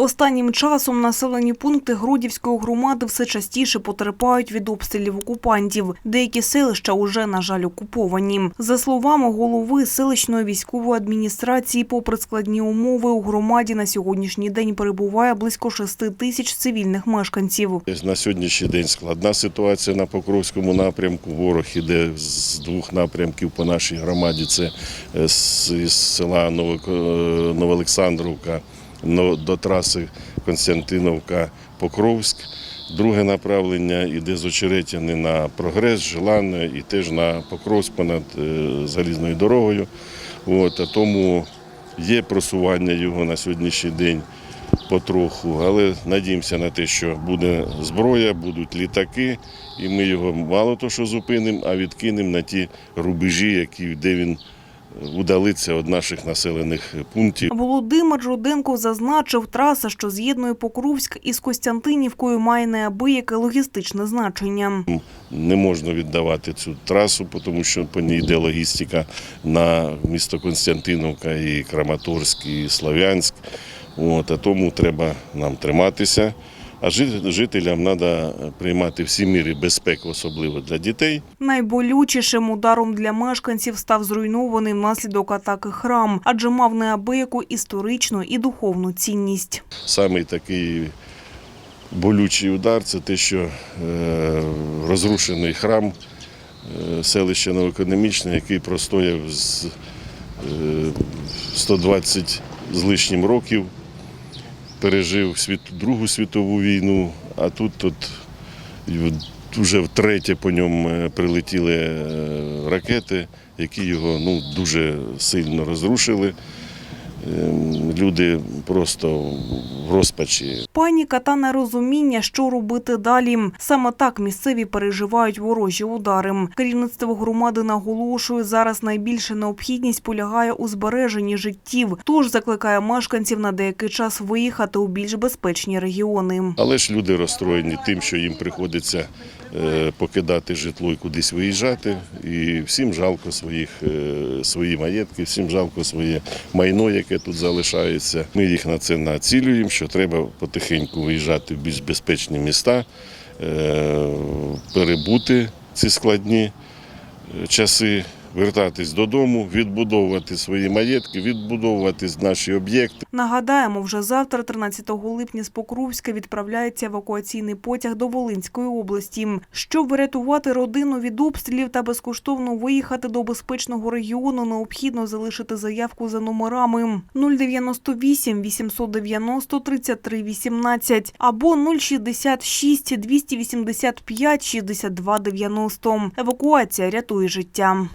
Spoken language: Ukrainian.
Останнім часом населені пункти Грудівської громади все частіше потерпають від обстрілів окупантів. Деякі селища уже, на жаль, окуповані. За словами голови селищної військової адміністрації, попри складні умови, у громаді на сьогоднішній день перебуває близько 6 тисяч цивільних мешканців. На сьогоднішній день складна ситуація на Покровському напрямку. Ворог іде з двох напрямків по нашій громаді. Це е, з села е, Новоолександровка но- до траси Константиновка-Покровськ. Друге направлення йде з Очеретяни на прогрес, Желанне і теж на Покровськ понад е, залізною дорогою. От, а тому є просування його на сьогоднішній день потроху, але надіємося на те, що буде зброя, будуть літаки, і ми його мало то що зупинимо, а відкинемо на ті рубежі, які, де він удалиться від наших населених пунктів. Володимир Руденко зазначив, траса, що з'єднує Покровськ із Костянтинівкою, має неабияке логістичне значення. Не можна віддавати цю трасу, тому що по ній йде логістика на місто Константиновка, і Краматорськ, і Слов'янськ. От, а тому треба нам триматися. А жителям треба приймати всі міри безпеки, особливо для дітей. Найболючішим ударом для мешканців став зруйнований внаслідок атаки храм, адже мав неабияку історичну і духовну цінність. Самий такий болючий удар це те, що е, розрушений храм е, селища Новоекономічне, який простояв з е, 120 з лишнім років, пережив світ, Другу світову війну, а тут, от вже втретє по ньому е, прилетіли е, ракети, які його ну, дуже сильно розрушили. Люди просто в розпачі. Паніка та нерозуміння, що робити далі. Саме так місцеві переживають ворожі удари. Керівництво громади наголошує, зараз найбільша необхідність полягає у збереженні життів. Тож закликає мешканців на деякий час виїхати у більш безпечні регіони. Але ж люди розстроєні тим, що їм приходиться е, покидати житло і кудись виїжджати. І всім жалко своїх, е, свої маєтки, всім жалко своє майно, яке тут залишається. Ми їх на це націлюємо, що треба потихеньку виїжджати в більш безпечні міста, е, перебути ці складні е, часи. Вертатись додому, відбудовувати свої маєтки, відбудовувати наші об'єкти. Нагадаємо, вже завтра, 13 липня, з Покровська відправляється евакуаційний потяг до Волинської області. Щоб врятувати родину від обстрілів та безкоштовно виїхати до безпечного регіону, необхідно залишити заявку за номерами 098 890 33 18 або 066 285 62 90. Евакуація рятує життя.